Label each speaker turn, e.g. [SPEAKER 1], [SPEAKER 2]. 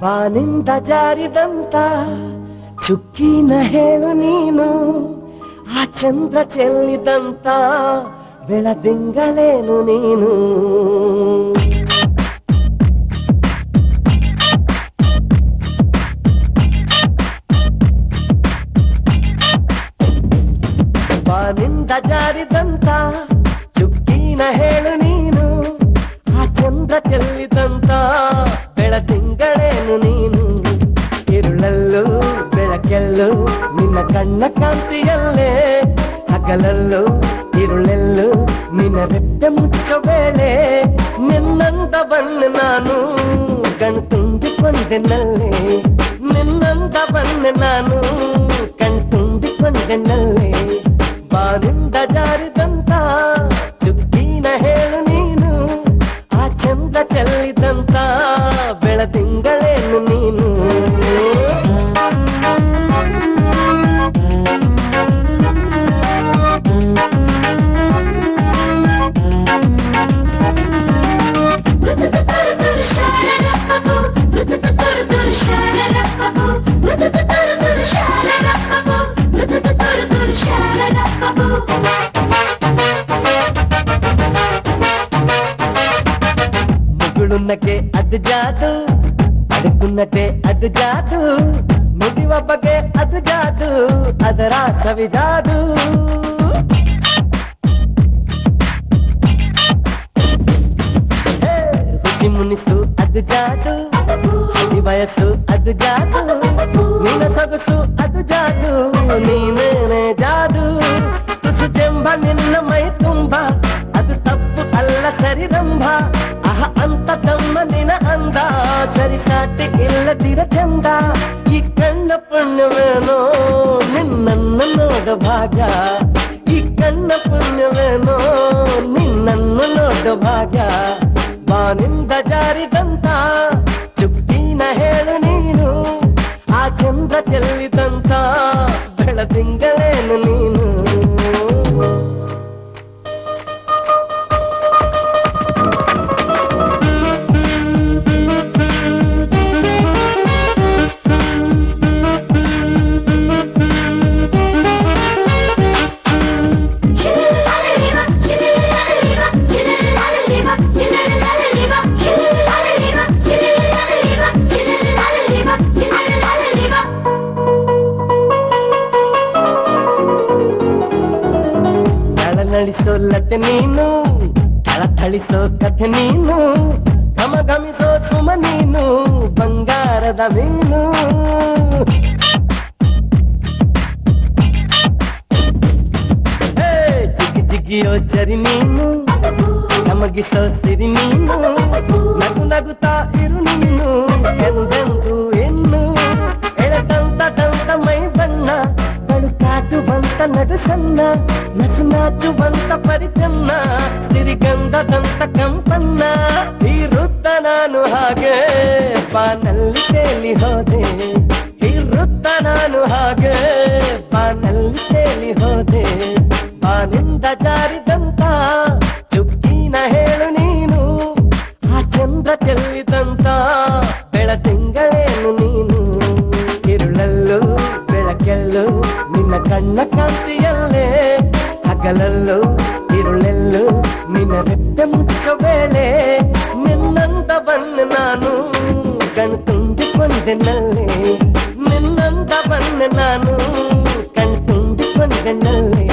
[SPEAKER 1] ಬಾನಿಂದ ಜಾರಿದಂತ ಚುಕ್ಕಿನ ಹೇಳು ನೀನು ಆ ಚಂದ್ರ ಚೆಲ್ಲಿದಂತ ಬೆಳದಿಂಗಳೇನು ನೀನು ಬಾನಿಂದ ಜಾರಿದಂತ ಚುಕ್ಕಿನ ಹೇಳು ನೀನು ಆ ಚಂದ್ರ ಚೆಲ್ಲಿದಂತ ಬೆಳದಿಂಗಳೇನು ನೀನು ಇರುಳಲ್ಲೂ ಬೆಳಕೆಲ್ಲೂ ನಿನ್ನ ಕಣ್ಣ ಕಾಂತಿಯಲ್ಲೇ ಹಗಲಲ್ಲೂ ಇರುಳೆಲ್ಲೂ ನಿನ್ನ ರೆಟ್ಟೆ ಮುಚ್ಚೋ ವೇಳೆ ನಿನ್ನಂದವನ್ನು ನಾನು ಕಣ್ ತುಂಬಿಕೊಂಡೆನಲ್ಲೇ ನಿನ್ನಂದವನ್ನು ನಾನು ಕಣ್ ತುಂಬಿಕೊಂಡೆನಲ್ಲೇ శరణప్పవు మృతుకు తొరు తొరు శరణప్పవు మృతుకు తొరు తొరు శరణప్పవు మొగుడున్నకే అది జాదు అడుగున్నట్టే అది జాదు ముగి అది జాదు ಅದರ ಸವಿಜಾದು ಅದು ಜಾದು ನಿನ್ನ ಸೊಗಸು ಅದು ಜಾದು ನೀನೇನೆ ಜಾದು ತುಸು ಚೆಂಬ ನಿನ್ನ ಮೈ ತುಂಬ ಅದು ತಪ್ಪು ಅಲ್ಲ ಸರಿರಂಭ ಅಹ ಅಂತ ತಮ್ಮ ನಿನ ಅಂದ ಸರಿಸಾಟಿ ಇಲ್ಲದಿರ ಚಂದ ಈ ಕಣ್ಣ ಪುಣ್ಯವೇನೋ ನಿನ್ನನ್ನು ನೋಡ ಭಾಗ ಈ ಕಣ್ಣ ಪುಣ್ಯವೇನೋ ನಿನ್ನನ್ನು ನೋಡ ಭಾಗ್ಯ ಬಾನಿಂದ ಜಾರಿದಂತ சென்ற செல்வி ನಳಿಸೋ ಲತೆ ನೀನು ಥಳಿಸೋ ಕಥೆ ನೀನು ಘಮ ಘಮಿಸೋ ಸುಮ ನೀನು ಬಂಗಾರದ ಮೀನು ಹೇ, ಜಿಗಿ ಜಿಗಿಯೋ ಚರಿ ನೀನು ನಮಗಿಸೋ ಸಿರಿ ನೀನು ನಗು ನಗುತ್ತಾ ಬಳುಕಾಟುವಂತ ನಡು ಸಣ್ಣ ನಸು ನಾಚುವಂತ ಪರಿಚನ್ನ ಸಿರಿಗಂಧದಂತ ಕಂಪನ್ನ ಇರುತ್ತ ನಾನು ಹಾಗೆ ಬಾನಲ್ಲಿ ತೇಲಿ ಹೋದೆ ಇರುತ್ತ ನಾನು ಹಾಗೆ ಬಾನಲ್ಲಿ ತೇಲಿ ಹೋದೆ ಬಾನಿಂದ ಜಾರಿದಂತ ಚುಕ್ಕಿನ ಹೇಳು ನೀನು ಆ ಚಂದ್ರ ಚೆಲ್ಲಿದಂತ ಬೆಳದಿಂಗಳೇನು ನೀನು ಇರುಳಲ್ಲೂ ಬೆಳಕೆಲ್ಲೂ ನಿನ್ನ ಕಣ್ಣ ಕಾಂತಿಯಲ್ಲೇ ಕಲಲ್ಲೂ ಇರುಳೆಲ್ಲೂ ನಿನ್ನ ರೆಟ್ಟೆ ಮುಚ್ಚೋ ವೇಳೆ ನಿನ್ನಂತ ಬಣ್ಣ ನಾನು ಕಣ್ತುಂಬಿಕೊಂಡೆನಲ್ಲಿ ನಿನ್ನಂತ ಬಣ್ಣ ನಾನು ಕಣ್ತುಂಬಿಕೊಂಡೆನಲ್ಲಿ